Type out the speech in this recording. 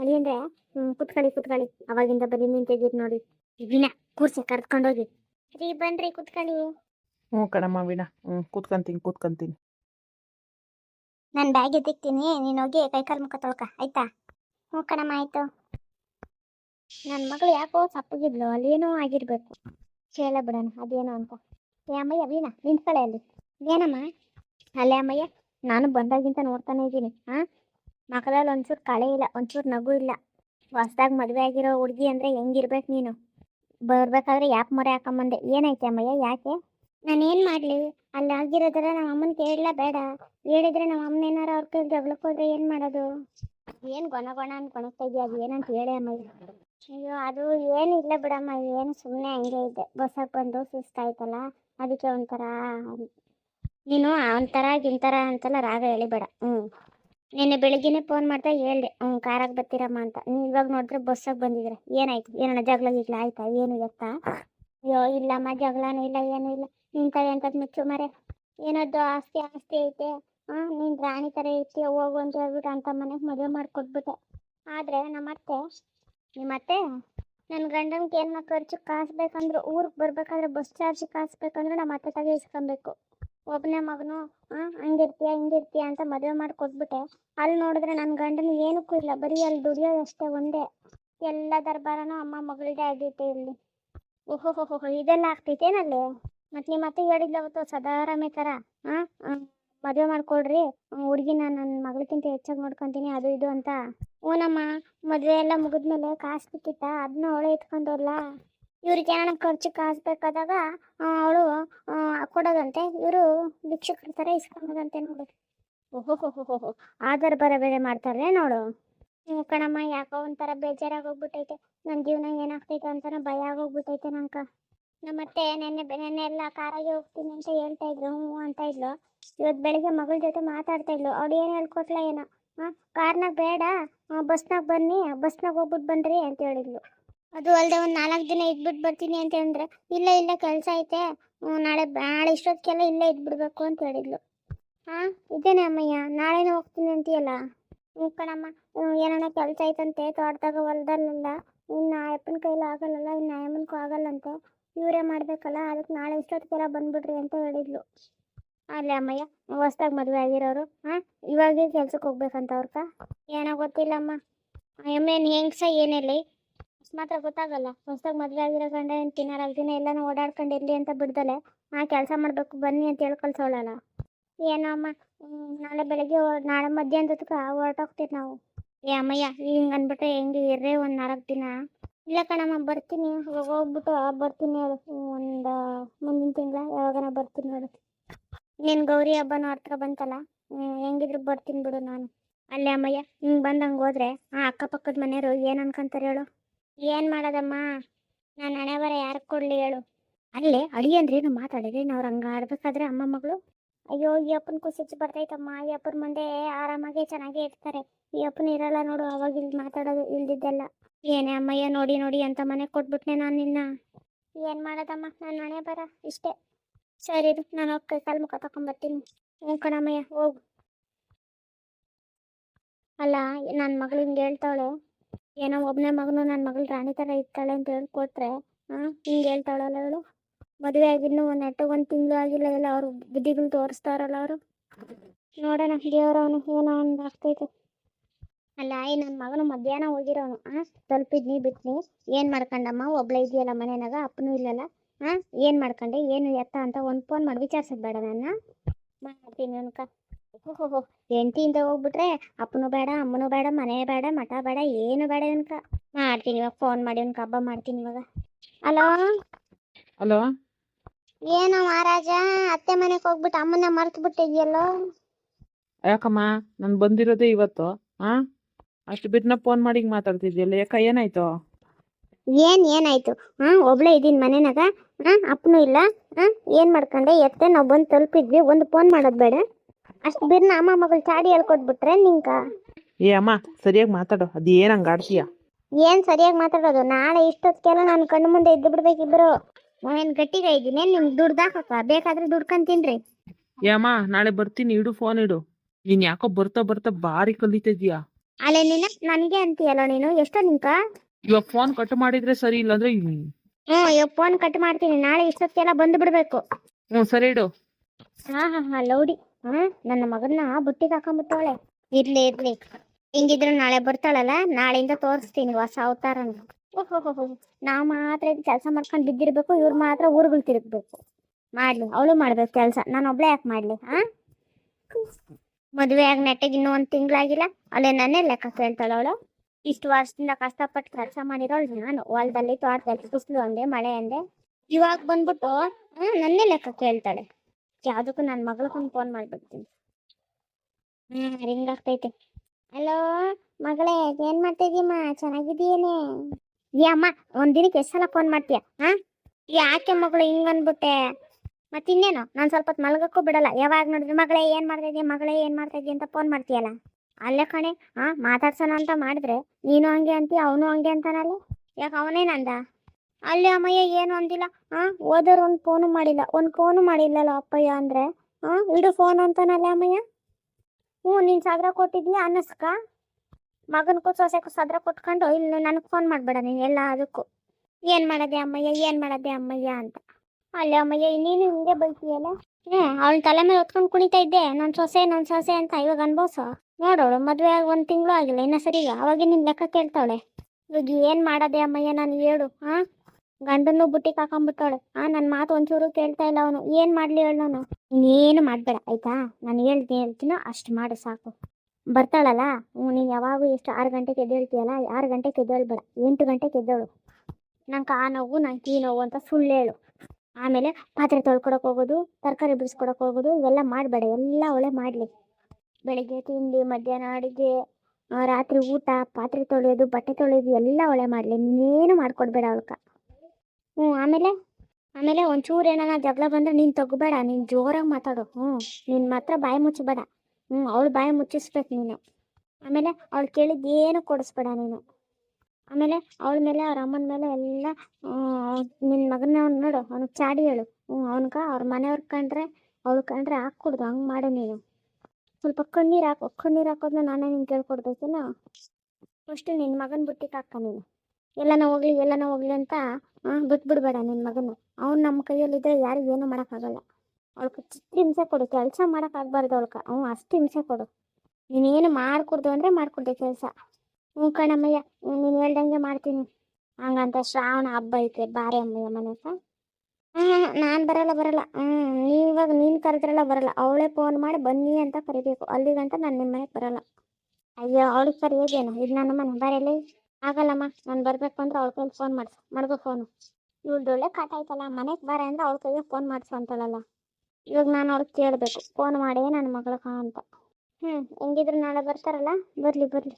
ಅಳಿ ಅಂದ್ರೆ ಹ್ಮ್ ಕುತ್ಕೊಳ್ಳಿ ಕುತ್ಕೊಳ್ಳಿ. ಅವಾಗಿಂದ ಬರೀ ನಿಂತಿದ್ದೀರಿ ನೋಡಿ. ವೀಣಾ ಕೂರ್ಸಿ ಕರ್ಕೊಂಡೋಗಿ ರೀ ಬನ್ರಿ ಕುತ್ಕೊಳ್ಳಿ. ಹ್ಞೂ ಕಣಮ್ಮ ವೀಣಾ. ಹ್ಞೂ ಕೂತ್ಕೊಂತೀನಿ ಕೂತ್ಕೊಂತೀನಿ. ನಾನು ಬ್ಯಾಗ್ ಎತ್ತಿಕ್ತೀನಿ. ನೀನು ಹೋಗಿ ಕೈಕಾಲು ಮುಖ ತೊಳ್ಕ ಆಯ್ತಾ? ಹ್ಞೂ ಕಣಮ್ಮ ಆಯ್ತು. ನನ್ನ ಮಗಳು ಯಾಕೋ ಸಪ್ಪಗಿದ್ಲು ಅಲ್ಲೇನೋ ಆಗಿರ್ಬೇಕು. ಕೇಳ ಬಿಡೋಣ ಅದೇನೋ ಅಂತ ಏ ಅಮ್ಮಯ್ಯ ವೀಣಾ ನಿಂತ್ಕೊಳ್ಳೆ ಅಲ್ಲಿ. ಏನಮ್ಮ ಅಲ್ಲೇ ಅಮ್ಮಯ್ಯ ನಾನು ಬಂದಾಗಿಂತ ನೋಡ್ತಾನೆ ಇದ್ದೀನಿ ಹಾಂ ಮಕ್ಕಳಲ್ಲಿ ಒಂಚೂರು ಕಳೆ ಇಲ್ಲ ಒಂಚೂರು ನಗು ಇಲ್ಲ. ಹೊಸ್ದಾಗಿ ಮದುವೆ ಆಗಿರೋ ಹುಡುಗಿ ಅಂದರೆ ಹೆಂಗಿರ್ಬೇಕು ನೀನು? ಬರ್ಬೇಕಾದ್ರೆ ಯಾಕೆ ಮೊರೆ ಹಾಕೊಂಬಂದೆ? ಏನೈತೆ ಅಮ್ಮಯ್ಯ ಯಾಕೆ? ನಾನೇನು ಮಾಡಲಿ? ಅಲ್ಲಿ ಆಗಿರೋದ್ರ ನಮ್ಮ ಅಮ್ಮನ ಕೇಳಲ್ಲ ಬೇಡ. ಹೇಳಿದ್ರೆ ನಮ್ಮ ಅಮ್ಮನ ಏನಾರ ಅವ್ರ ಕೈ ಜಗಳಕ್ಕೆ ಹೋದ್ರೆ ಏನು ಮಾಡೋದು? ಏನು ಗೊಣ ಗೊಣ ಅನ್ಕೊಳಕ್ತಾ ಇದೆಯಾ? ಅದು ಏನಂತ ಹೇಳಿ ಅಮ್ಮಯ್ಯ. ಅಯ್ಯೋ ಅದು ಏನು ಇಲ್ಲ ಬಿಡಮ್ಮ ಏನು ಸುಮ್ಮನೆ ಹಂಗೆ ಇದೆ. ಬಸ್ಸಾಗಿ ಬಂದು ಸುಸ್ತಾಯ್ತಲ್ಲ ಅದಕ್ಕೆ ಒಂಥರ ನೀನು ಒಂಥರ ಗಿಂತರ ಅಂತೆಲ್ಲ ರಾಗ ಹೇಳಿಬೇಡ ಹ್ಞೂ ನಿನ್ನೆ ಬೆಳಿಗ್ಗೆನೆ ಫೋನ್ ಮಾಡ್ತಾ ಹೇಳ್ದೆ ಹ್ಞೂ ಕಾರಾಗ ಬರ್ತೀರಮ್ಮ ಅಂತ. ನೀವು ಇವಾಗ ನೋಡಿದ್ರೆ ಬಸ್ಸಾಗ ಬಂದಿದ್ರೆ ಏನಾಯ್ತು? ಏನಣ್ಣ ಜಗಳ ಗಿಗ್ಲ ಆಯ್ತಾ? ಏನು ಎತ್ತಾ? ಅಯ್ಯೋ, ಇಲ್ಲಮ್ಮ, ಜಗಳನೂ ಇಲ್ಲ, ಏನು ಇಲ್ಲ. ನಿಂತವೆ ಅಂತದ್ ಮುಚ್ಚು ಮರೆ ಏನದ್ದು ಆಸ್ತಿ ಆಸ್ತಿ ಐತೆ. ಹಾಂ, ನೀನು ರಾಣಿ ತರ ಐತಿ ಹೋಗು ಅಂತ ಹೇಳ್ಬಿಟ್ಟು ಅಂತ ಮನೆಗೆ ಮದುವೆ ಮಾಡಿಕೊಟ್ಬಿಟ್ಟೆ. ಆದ್ರೆ ನಮ್ಮ ಅತ್ತೆ, ನಿಮ್ಮ ಅತ್ತೆ ನನ್ನ ಗಂಡನ್ಗೆ ಏನ್ ಖರ್ಚು ಕಾಸು ಬೇಕಂದ್ರೆ ಊರಿಗೆ ಬರ್ಬೇಕಾದ್ರೆ ಬಸ್ ಚಾರ್ಜ್ ಕಾಸು ಬೇಕಂದ್ರೆ ನಮ್ಮ ಅತ್ತೆ ತಗ ಇಸ್ಕೊಬೇಕು ಒಬ್ಬನೇ ಮಗನು ಹಾಂ ಹಂಗಿರ್ತೀಯ, ಹಿಂಗಿರ್ತೀಯ ಅಂತ ಮದುವೆ ಮಾಡಿ ಕೊಟ್ಬಿಟ್ಟೆ. ಅಲ್ಲಿ ನೋಡಿದ್ರೆ ನನ್ನ ಗಂಡನ ಏನಕ್ಕೂ ಇಲ್ಲ, ಬರೀ ಅಲ್ಲಿ ದುಡಿಯೋದಷ್ಟೇ ಒಂದೇ. ಎಲ್ಲ ದರ್ಬಾರನು ಅಮ್ಮ ಮಗಳದೇ ಆಗೈತೆ ಇಲ್ಲಿ. ಓಹೋ ಇದೆಲ್ಲ ಆಗ್ತೈತೇನಲ್ಲಿ ಮತ್ತೆ ನಿಮ್ಮ ಅತ್ತೆ ಹೇಳಿದ್ಲು ಅವತ್ತು, ಸದಾರಾಮೆ ಥರ ಹಾಂ ಮದುವೆ ಮಾಡ್ಕೊಡ್ರಿ ಹುಡುಗಿನ ನನ್ನ ಮಗಳಿಗಿಂತ ಹೆಚ್ಚಾಗಿ ನೋಡ್ಕೊಂತೀನಿ, ಅದು ಇದು ಅಂತ. ಓನಮ್ಮ, ಮದುವೆ ಎಲ್ಲ ಮುಗಿದ್ಮೇಲೆ ಕಾಸು ಬಿಟ್ಟಿತ್ತ ಅದನ್ನ ಅವಳೆ ಎತ್ಕೊಂಡೋಲ್ಲ ಇವ್ರಿಗೆ ಏನಾರ ಖರ್ಚು ಕಾಸ್ಬೇಕಾದಾಗ ಅವಳು ಕೊಡೋದಂತೆ. ಇವರು ಭಿಕ್ಷುಕರ ಥರ ಇಸ್ಕೊಂಡಂತೆ ನೋಡು. ಓಹೋ ಹೋ ಹೋ ಹೋ ಆಧಾರ ಬರ ಬೇರೆ ಮಾಡ್ತಾರೆ ನೋಡು. ಹ್ಞೂ ಕಣಮ್ಮ ಯಾಕೋ ಒಂಥರ ಬೇಜಾರಾಗೋಗ್ಬಿಟ್ಟೈತೆ ನನ್ನ ಜೀವನ ಏನಾಗ್ತೈತೆ ಅಂತಾನೆ ಭಯ ಆಗೋಗ್ಬಿಟ್ಟೈತೆ ನಂಕ ನಮ್ಮತ್ತೆ ನೆನ್ನೆ ನೆನ್ನೆ ಎಲ್ಲ ಕಾರಾಗೆ ಹೋಗ್ತೀನಿ ಅಂತ ಹೇಳ್ತಾ ಇದ್ರು ಹ್ಞೂ ಅಂತ ಇದ್ಲು. ಇವತ್ತು ಬೆಳಿಗ್ಗೆ ಮಗಳ ಜೊತೆ ಮಾತಾಡ್ತಾ ಇದ್ಲು. ಅವ್ಳು ಏನು ಹೇಳ್ಕೊಟ್ಲ ಏನೋ? ಹಾಂ ಕಾರ್ನಾಗ ಬೇಡ ಬಸ್ನಾಗ ಬನ್ನಿ ಬಸ್ನಾಗ ಹೋಗ್ಬಿಟ್ಟು ಬನ್ರಿ ಅಂತ ಹೇಳಿದ್ಲು. ಅದು ಅಲ್ಲದೆ ಒಂದು ನಾಲ್ಕು ದಿನ ಇದ್ಬಿಟ್ಟು ಬರ್ತೀನಿ ಅಂತ ಹೇಳಿದ್ರೆ, ಇಲ್ಲ ಇಲ್ಲ, ಕೆಲಸ ಐತೆ. ನಾಳೆ ನಾಳೆ ಇಷ್ಟೊತ್ತಿಗೆಲ್ಲ ಇಲ್ಲೇ ಇದ್ಬಿಡ್ಬೇಕು ಅಂತ ಹೇಳಿದ್ಲು. ಹಾಂ ಇದೇನೆ ಅಮ್ಮಯ್ಯ. ನಾಳೆನೇ ಹೋಗ್ತೀನಿ ಅಂತೀಯಲ್ಲ? ಹ್ಞೂ ಕಣಮ್ಮ. ಏನೋ ಕೆಲಸ ಐತಂತೆ, ತೋಟದಾಗ ಹೊಲ್ದಲ್ಲ ಇನ್ನು ಅಪ್ಪನ ಕೈಲಿ ಆಗಲ್ಲಲ್ಲ, ಇನ್ನು ಅಮ್ಮನಿಗೂ ಆಗಲ್ಲಂತೆ. ಇವರೇ ಮಾಡಬೇಕಲ್ಲ ಅದಕ್ಕೆ ನಾಳೆ ಇಷ್ಟೊತ್ತಿಗೆಲ್ಲ ಬಂದ್ಬಿಡ್ರಿ ಅಂತ ಹೇಳಿದ್ಲು. ಅಲ್ಲೇ ಅಮ್ಮಯ್ಯ, ಹೊಸ್ದಾಗಿ ಮದುವೆ ಆಗಿರೋರು, ಹಾಂ, ಇವಾಗೇ ಕೆಲ್ಸಕ್ಕೆ ಹೋಗ್ಬೇಕಂತ ಅವ್ರಕ ಏನೋ ಗೊತ್ತಿಲ್ಲಮ್ಮ. ಎಮ್ಮೇನು ಹೆಂಗ್ಸ ಏನಿಲ್ಲ? ಮಾತ್ರ ಗೊತ್ತಾಗಲ್ಲ. ಹೊಸ್ದಾಗಿ ಮದುವೆ ಆಗಿರೋ ಗಂಡ ತಿನ್ನಾರಾಗ ದಿನ ಎಲ್ಲನೂ ಓಡಾಡ್ಕೊಂಡು ಇರಲಿ ಅಂತ ಬಿಡ್ದಲೆ, ಆ ಕೆಲಸ ಮಾಡಬೇಕು, ಬನ್ನಿ ಅಂತ ಹೇಳಿ ಕಳ್ಸೋಳಲ್ಲ. ಏನೋ ಅಮ್ಮ ನಾಳೆ ಬೆಳಗ್ಗೆ ನಾಳೆ ಮಧ್ಯಾಹ್ನದಕ್ಕೆ ಹೊರಟೋಗ್ತೀವಿ ನಾವು. ಏ ಅಮ್ಮಯ್ಯ, ಹಿಂಗೆ ಅಂದ್ಬಿಟ್ರೆ ಹೆಂಗೆ ಇರ್ರೆ ಒಂದು ನಾಲ್ಕು ದಿನ. ಇಲ್ಲ ಕಣಮ್ಮ, ಬರ್ತೀನಿ. ಹೋಗ್- ಹೋಗ್ಬಿಟ್ಟು ಬರ್ತೀನಿ ಹೇಳು. ಒಂದು ಮುಂದಿನ ತಿಂಗಳ ಯಾವಾಗನ ಬರ್ತೀನಿ ನೋಡು ನೀನು ಗೌರಿ ಹಬ್ಬನೂ ಹತ್ರ ಬಂತಲ್ಲ ಹೆಂಗಿದ್ರು ಬರ್ತೀನಿ ಬಿಡು ನಾನು. ಅಲ್ಲೇ ಅಮ್ಮಯ್ಯ, ಹಿಂಗೆ ಬಂದಂಗೆ ಹೋದ್ರೆ ಆ ಅಕ್ಕಪಕ್ಕದ ಮನೆಯವರು ಏನು ಅನ್ಕೊಂತಾರೆ ಹೇಳು. ಏನು ಮಾಡೋದಮ್ಮ? ನಾನು ಹಣೆ ಬರ ಯಾರಿಗೆ ಕೊಡಲಿ ಹೇಳು. ಅಲ್ಲೇ ಅಳಿಯಂದ್ರೇನು ಮಾತಾಡಿದ್ರಿ ನಾವು ಹಂಗೆ ಆಡ್ಬೇಕಾದ್ರೆ ಅಮ್ಮ ಮಗಳು? ಅಯ್ಯೋ, ಈ ಅಪ್ಪನ ಕುಸಿಚ್ಚು ಬರ್ತೈತಮ್ಮ. ಈ ಅಪ್ಪನ ಮುಂದೆ ಆರಾಮಾಗಿ ಚೆನ್ನಾಗಿ ಇರ್ತಾರೆ. ಈ ಅಪ್ಪನ ಇರಲ್ಲ ನೋಡು, ಅವಾಗ ಇಲ್ಲಿ ಮಾತಾಡೋದು ಇಲ್ದಿದ್ದೆಲ್ಲ. ಏನೇ ಅಮ್ಮಯ್ಯ, ನೋಡಿ ನೋಡಿ ಅಂತ ಮನೆ ಕೊಟ್ಬಿಟ್ನೆ ನಾನು ನಿನ್ನ. ಏನು ಮಾಡೋದಮ್ಮ? ನಾನು ಹಣೆ ಬರ ಇಷ್ಟೇ. ಸರಿ ನಾನು ಹೋಗಿ ಕೈ ಕಾಲು ಮುಖ ತಗೊಂಬರ್ತೀನಿ ಹ್ಞೂ ಕಣಮ್ಮಯ್ಯ, ಹೋಗು. ಅಲ್ಲ ನನ್ನ ಮಗಳು ಹಿಂಗೆ ಹೇಳ್ತಾವಳೆ ಏನೋ ಒಬ್ಬನೇ ಮಗನು ನನ್ನ ಮಗಳು ರಾಣಿ ತರ ಇರ್ತಾಳೆ ಅಂತ ಹೇಳ್ಕೊಟ್ರೆ ಹಾಂ ಹಿಂಗೆ ಹೇಳ್ತಾಳಲ್ಲ ಅವಳು? ಮದುವೆ ಆಗಿನ್ನು ಒಂದು ನೆಟ್ಟು ಒಂದು ತಿಂಗಳು ಆಗಿಲ್ಲ ಎಲ್ಲ ಅವರು ಬುದ್ಧಿಗಳು ತೋರಿಸ್ತಾರಲ್ಲ ಅವರು? ನೋಡೋಣ ದೇವ್ರವನು ಏನೋ ಒಂದು ಆಗ್ತೈತೆ. ಅಲ್ಲ ಈ ನನ್ನ ಮಗನು ಮಧ್ಯಾಹ್ನ ಹೋಗಿರೋನು ಹಾಂ ತಲುಪಿದ್ನಿ, ಬಿಟ್ನಿ. ಏನು ಮಾಡ್ಕೊಂಡಮ್ಮ? ಒಬ್ಳೆ ಇದೆಯಲ್ಲ ಮನೆಯಾಗ ಅಪ್ಪನೂ ಇಲ್ಲಲ್ಲ ಹಾಂ ಏನು ಮಾಡ್ಕೊಂಡೆ? ಏನು ಎತ್ತ ಅಂತ ಒಂದು ಫೋನ್ ಮಾಡಿ, ವಿಚಾರಿಸೋದು ಬೇಡ ನನ್ನ ಮಾಡ್ತೀನಿ ಅನ್ಕ. ಓಹೋ ಹೆಂಡತಿಯಿಂದ ಹೋಗ್ಬಿಟ್ರೆ ಅಪ್ಪನೂ ಬೇಡ ಅಮ್ಮನೂ ಬೇಡ ಮನೆ ಬೇಡ ಮಠ ಬೇಡ ಏನು ಬೇಡ ಅನ್ಕ ಮಾಡ್ತೀನಿ ಇವಾಗ ಫೋನ್ ಮಾಡಿ ಇವನ್ಕ ಹಬ್ಬ ಮಾಡ್ತೀನಿ ಇವಾಗ. ಹಲೋ ಹಲೋ ಏನು ಮಹಾರಾಜ ಅತ್ತೆ ಮನೆಗೆ ಹೋಗ್ಬಿಟ್ಟು ಅಮ್ಮನ ಮರ್ತು ಬಿಟ್ಟಿದ್ಯಲ್ಲೋ ಯಾಕಮ್ಮ ನಾನು ಬಂದಿರೋದೇ ಇವತ್ತು ಹಾ ಅಷ್ಟು ಬಿಟ್ಟನ ಫೋನ್ ಮಾಡಿ ಮಾತಾಡ್ತಿದ್ಯಲ್ಲ ಯಾಕ ಏನಾಯ್ತು? ಏನ್ ಏನಾಯ್ತು? ಹಾ ಒಬ್ಳೆ ಇದೀನಿ ಮನೆನಾಗ ಹಾ ಅಪ್ಪನೂ ಇಲ್ಲ ಹಾ ಏನ್ ಮಾಡ್ಕೊಂಡೆ? ಎತ್ತೆ ನಾವು ಬಂದು ತಲುಪಿದ್ವಿ ಒಂದು ಫೋನ್ ಮಾಡೋದು ಬೇಡ. ಅಷ್ಟು ಬಿರ್ನ ಅಮ್ಮ ಮಗಳ ಚಾಡಿ ಹೇಳ್ಕೊಟ್ಬಿಟ್ರೆ ನಿಂಕ ಏ ಅಮ್ಮ ಸರಿಯಾಗಿ ಮಾತಾಡು. ಅದು ಏನು ಹಂಗೆ ಆಡ್ತೀಯ? ಏನ್ ಸರಿಯಾಗಿ ಮಾತಾಡೋದು? ನಾಳೆ ಇಷ್ಟೊತ್ತಿಗೆಲ್ಲ ನಾನು ಕಣ್ಣು ಮುಂದೆ ಇದ್ದು ಬಿಡ್ಬೇಕಿಬ್ರು. ನಾವೇನು ಗಟ್ಟಿಗೆ ಇದ್ದೀನಿ ನಿಮ್ ದುಡ್ಡು ಹಾಕಕ್ಕ ಬೇಕಾದ್ರೆ ದುಡ್ಕಂತೀನ್ರಿ ತಿನ್ರಿ ಏ ಅಮ್ಮ ನಾಳೆ ಬರ್ತೀನಿ. ಇಡು ಫೋನ್ ಇಡು. ನೀನು ಯಾಕೋ ಬರ್ತಾ ಬರ್ತಾ ಭಾರಿ ಕಲಿತಿದ್ಯಾ ಅಲ್ಲೇ ನೀನು? ನನಗೆ ಅಂತೀಯಲ್ಲ ನೀನು? ಎಷ್ಟೋ ನಿಂಕ? ಇವಾಗ ಫೋನ್ ಕಟ್ ಮಾಡಿದ್ರೆ ಸರಿ ಇಲ್ಲಾಂದ್ರೆ ಹ್ಞೂ ಇವಾಗ ಫೋನ್ ಕಟ್ ಮಾಡ್ತೀನಿ. ನಾಳೆ ಇಷ್ಟೊತ್ತಿಗೆಲ್ಲ ಬಂದು ಬಿಡ್ಬೇಕು. ಹ್ಞೂ ಸರಿ ಇಡು. ಹಾ ಹಾ ಹಾ ಲೌಡಿ. ಹಾ ನನ್ನ ಮಗನ್ನ ಬುಟ್ಟಿಗೆ ಹಾಕೊಂಡ್ಬಿಟ್ಟವಳೆ ಇರ್ಲಿ ಇರ್ಲಿ. ಹಿಂಗಿದ್ರು ನಾಳೆ ಬರ್ತಾಳಲ್ಲ ನಾಳೆಯಿಂದ ತೋರಿಸ್ತೀನಿ ಹೊಸ ಅವತಾರನ. ಓಹೋ ನಾವು ಮಾತ್ರ ಕೆಲಸ ಮಾಡ್ಕೊಂಡು ಬಿದ್ದಿರ್ಬೇಕು ಇವ್ರು ಮಾತ್ರ ಊರುಗಳು ತಿರುಗ್ಬೇಕು. ಮಾಡ್ಲಿ ಅವಳು ಮಾಡ್ಬೇಕು ಕೆಲಸ. ನಾನು ಒಬ್ಳೆ ಯಾಕೆ ಮಾಡ್ಲಿ ಹಾ ಮದುವೆ ಆಗಿ ನೆಟ್ಟಿಗೆ ಇನ್ನೂ ಒಂದ್ ತಿಂಗಳಾಗಿಲ್ಲ. ಅಲ್ಲೇ ನಾನೇ ಲೆಕ್ಕ ಕೇಳ್ತಾಳೆ ಅವಳು. ಇಷ್ಟು ವರ್ಷದಿಂದ ಕಷ್ಟಪಟ್ಟು ಕೆಲಸ ಮಾಡಿರೋಳು ನಾನು. ಹೊಲದಲ್ಲಿ ತೋಟದಲ್ಲಿ ಬಿಸಿಲು ಅಂದೆ ಮಳೆ ಅಂದೆ. ಇವಾಗ ಬಂದ್ಬಿಟ್ಟು ಹ್ಮ್ ನನ್ನೇ ಲೆಕ್ಕ ಕೇಳ್ತಾಳೆ. ಯಾವ್ದಕ್ಕೂ ನನ್ನ ಮಗಳಿಗೊಂದು ಫೋನ್ ಮಾಡ್ಬಿಡ್ತೀನಿ. ಹ್ಮ್ ರಿಂಗ್ ಆಗ್ತೈತೆ. ಹಲೋ ಮಗಳೇ, ಏನ್ ಮಾಡ್ತಾ ಇದೀಯಮ್ಮ ಚೆನ್ನಾಗಿದೀಯೇನೆ ಏ ಅಮ್ಮ ಒಂದಿನಕ್ಕೆ ದಿನಕ್ಕೆ ಎಷ್ಟು ಸಲ ಫೋನ್ ಮಾಡ್ತೀಯ? ಹಾ? ಯಾಕೆ ಮಗಳು ಹಿಂಗ್ ಅಂದ್ಬಿಟ್ಟೆ? ಮತ್ತಿನ್ನೇನು ನಾನು ಸ್ವಲ್ಪ ಮಲಗಕ್ಕೂ ಬಿಡಲ್ಲ. ಯಾವಾಗ ನೋಡಿದ್ರೆ, ಮಗಳೇ, ಏನ್ ಮಾಡ್ತಾ ಇದೀಯ? ಮಗಳೇ, ಏನ್ ಮಾಡ್ತಾ ಇದೀಯ ಅಂತ ಫೋನ್ ಮಾಡ್ತೀಯಲ್ಲ? ಅಲ್ಲೇ ಕಣೆ, ಹಾ, ಮಾತಾಡ್ಸೋಣ ಅಂತ ಮಾಡಿದ್ರೆ ನೀನು ಹಂಗೆ ಅಂತೀಯ, ಅವನು ಹಂಗೆ ಅಂತಾನಲ್ಲ? ಯಾಕೆ ಅವನೇನಂದ ಅಲ್ಲಿ ಅಮ್ಮಯ್ಯ ಏನು ಅಂದಿಲ್ಲ ಹಾಂ ಓದೋರು ಒಂದು ಫೋನು ಮಾಡಿಲ್ಲ, ಒಂದು ಫೋನು ಮಾಡಿಲ್ಲಲ್ಲ ಅಪ್ಪಯ್ಯ ಅಂದ್ರೆ ಹಾಂ ಇಡು ಫೋನ್ ಅಂತಾನಲ್ಲ ಅಮ್ಮಯ್ಯ? ಹ್ಞೂ, ನೀನು ಸದ್ರ ಕೊಟ್ಟಿದ್ಯಾ ಅನ್ನಿಸ್ಕ? ಮಗನ್ಗೂ ಸೊಸೆಗೂ ಸಾದ್ರ ಕೊಟ್ಕೊಂಡು ಇಲ್ಲಿ ನನಗೆ ಫೋನ್ ಮಾಡಬೇಡ ನೀನು ಎಲ್ಲ ಅದಕ್ಕೂ. ಏನು ಮಾಡದೆ ಅಮ್ಮಯ್ಯ, ಏನು ಮಾಡದೆ ಅಮ್ಮಯ್ಯ ಅಂತ. ಅಲ್ಲೇ ಅಮ್ಮಯ್ಯ ನೀನು ಹಿಂಗೆ ಬೈತೀಯಲ್ಲ? ಹ್ಞೂ, ಅವಳ ತಲೆ ಮೇಲೆ ಹೊತ್ಕೊಂಡು ಕುಣಿತಾ ಇದ್ದೆ ನನ್ನ ಸೊಸೆ ನನ್ನ ಸೊಸೆ ಅಂತ ಇವಾಗ ಅನ್ಬೋಸು ನೋಡೋಳು, ಮದುವೆ ಆಗಿ ಒಂದು ತಿಂಗಳು ಆಗಿಲ್ಲ, ಇನ್ನ ಸರಿ ಅವಾಗ ನಿನ್ನ ಲೆಕ್ಕ ಕೇಳ್ತಾವಳೆ. ಇವಾಗ ಏನು ಮಾಡದೆ ಅಮ್ಮಯ್ಯ, ನಾನು ಹೇಳು ಹಾಂ ಗಂಡನ್ನು ಬುಟ್ಟಿ ಹಾಕೊಂಡ್ಬಿಟ್ಟವಳೆ ಆ ನನ್ನ ಮಾತು ಒಂಚೂರು ಕೇಳ್ತಾ ಇಲ್ಲ ಅವನು. ಏನು ಮಾಡ್ಲಿ ಇನ್ನೇನು ನೀನೇನು ಮಾಡಬೇಡ, ಆಯ್ತಾ? ನಾನು ಹೇಳ್ತೀನಿ, ಹೇಳ್ತೀನೋ. ಅಷ್ಟು ಮಾಡು, ಸಾಕು. ಬರ್ತಾಳಲ್ಲ? ಹ್ಞೂ ನೀನು ಯಾವಾಗೂ ಎಷ್ಟು ಆರು ಗಂಟೆಗೆ ಎದ್ದೇಳ್ತೀಯಲ್ಲ? ಆರು ಗಂಟೆಗೆ ಎದ್ದೇಳ್ಬೇಡ. ಎಂಟು ಗಂಟೆಗೆ ಎದ್ದೇಳು. ನಂಗೆ ಆ ನೋವು, ನಂಗೆ ಈ ನೋವು ಅಂತ ಸುಳ್ಳು ಹೇಳು. ಆಮೇಲೆ ಪಾತ್ರೆ ತೊಳ್ಕೊಡಕ್ಕೆ ಹೋಗೋದು, ತರಕಾರಿ ಬಿಡಿಸ್ಕೊಡಕ್ಕೆ ಹೋಗೋದು, ಇವೆಲ್ಲ ಮಾಡಬೇಡ. ಎಲ್ಲ ಅವಳೆ ಮಾಡಲಿ. ಬೆಳಿಗ್ಗೆ ತಿಂಡಿ, ಮಧ್ಯಾಹ್ನ ಅಡುಗೆ ರಾತ್ರಿ ಊಟ, ಪಾತ್ರೆ ತೊಳೆಯೋದು, ಬಟ್ಟೆ ತೊಳೆಯೋದು ಎಲ್ಲ ಒಳ್ಳೆ ಮಾಡಲಿ. ನೀನೇನು ಮಾಡ್ಕೊಡ್ಬೇಡ ಅವಳ್ಕ ಹ್ಞೂ, ಆಮೇಲೆ ಆಮೇಲೆ ಒಂಚೂರು ಏನಾನ ಜಗಳ ಬಂದರೆ ನೀನು ತಗೋಬೇಡ, ನೀನು ಜೋರಾಗಿ ಮಾತಾಡು. ಹ್ಞೂ ನಿನ್ನ ಮಾತ್ರ ಬಾಯಿ ಮುಚ್ಚಬೇಡ ಹ್ಞೂ, ಅವಳು ಬಾಯಿ ಮುಚ್ಚಿಸ್ಬೇಕು ನೀನು. ಆಮೇಲೆ ಅವಳು ಕೇಳಿದ್ದು ಏನು ಕೊಡಿಸ್ಬೇಡ ನೀನು. ಆಮೇಲೆ ಅವಳ ಮೇಲೆ, ಅವ್ರ ಅಮ್ಮನ ಮೇಲೆ ಎಲ್ಲ ನಿನ್ನ ಮಗನ ಅವ್ನು ನೋಡು ಅವ್ನಿಗೆ ಚಾಡಿ ಹೇಳು. ಹ್ಞೂ, ಅವ್ನ್ಗ ಅವ್ರ ಮನೆಯವ್ರು ಕಂಡ್ರೆ, ಅವಳು ಕಂಡ್ರೆ ಹಾಕ್ಕೊಡ್ದು, ಹಂಗೆ ಮಾಡು ನೀನು. ಸ್ವಲ್ಪ ಕಣ್ಣೀರು ಹಾಕು, ಕಣ್ಣೀರು ಹಾಕೋದನ್ನ ನಾನೇ ನಿನ್ಗೆ ಕೇಳ್ಕೊಡ್ಬೇಕೇನ ಫಸ್ಟು ನಿನ್ನ ಮಗನ ಬುಟ್ಟಿಗೆ ಹಾಕ ನೀನು. ಎಲ್ಲನ ಹೋಗ್ಲಿ ಎಲ್ಲನ ಹೋಗ್ಲಿ ಅಂತ ಬಿಟ್ಬಿಡ್ಬೇಡ ನಿನ್ನ ಮಗನು. ಅವ್ನು ನಮ್ಮ ಕೈಯಲ್ಲಿದ್ದರೆ ಯಾರಿಗೂ ಏನೂ ಮಾಡೋಕ್ಕಾಗಲ್ಲ. ಅವಳ್ಕ ಚಿಕ್ಕ ಹಿಂಸೆ ಕೊಡು, ಕೆಲಸ ಮಾಡೋಕ್ಕಾಗಬಾರ್ದು ಅವಳ್ಕ ಅವ್ ಅಷ್ಟು ಹಿಂಸೆ ಕೊಡು. ನೀನೇನು ಮಾಡ್ಕೊಡ್ದು ಅಂದರೆ ಮಾಡ್ಕೊಡ್ದೆ ಕೆಲಸ. ಹ್ಞೂ ಕಣಮ್ಮಯ್ಯ ನೀನು ಹೇಳ್ದಂಗೆ ಮಾಡ್ತೀನಿ. ಹಂಗಂತ ಶ್ರಾವಣ ಹಬ್ಬ ಐತೆ, ಬಾರಿ ಅಮ್ಮಯ್ಯ ಮನೆಗೆ ಹಾಂ ನಾನು ಬರಲ್ಲ ಬರಲ್ಲ. ಹ್ಞೂ ನೀವಾಗ ಇವಾಗ ನೀನು ಕರೆದ್ರಲ್ಲ ಬರಲ್ಲ. ಅವಳೇ ಫೋನ್ ಮಾಡಿ ಬನ್ನಿ ಅಂತ ಕರಿಬೇಕು. ಅಲ್ಲಿಗಂತ ನಾನು ನಿಮ್ಮ ಮನೆಗೆ ಬರಲ್ಲ. ಅಯ್ಯೋ, ಅವಳಿಗೆ ಸರಿ ಇದು ನನ್ನ ಮನೆ ಬರಲಿ ಆಗಲ್ಲಮ್ಮ, ನಾನು ಬರಬೇಕು ಅಂದ್ರೆ ಅವಳ ಕೈಲಿ ಫೋನ್ ಮಾಡಿಸು ಮಾಡ್ಕೋ ಫೋನು ಇವಳ್ದೊಳ್ಳೆ ಕಾಟ ಆಯ್ತಲ್ಲ, ಮನೆಗೆ ಬಾರೆ ಅಂದ್ರೆ ಅವಳ ಕೈಗೆ ಫೋನ್ ಮಾಡಿಸು ಅಂತಳಲ್ಲ. ಇವಾಗ ನಾನು ಅವ್ಳಿಗೆ ಕೇಳಬೇಕು ಫೋನ್ ಮಾಡೇ ನನ್ನ ಮಗಳ ಅಂತ. ಹ್ಞೂ ಹೆಂಗಿದ್ರು ನಾಳೆ ಬರ್ತಾರಲ್ಲ? ಬರಲಿ ಬರಲಿ.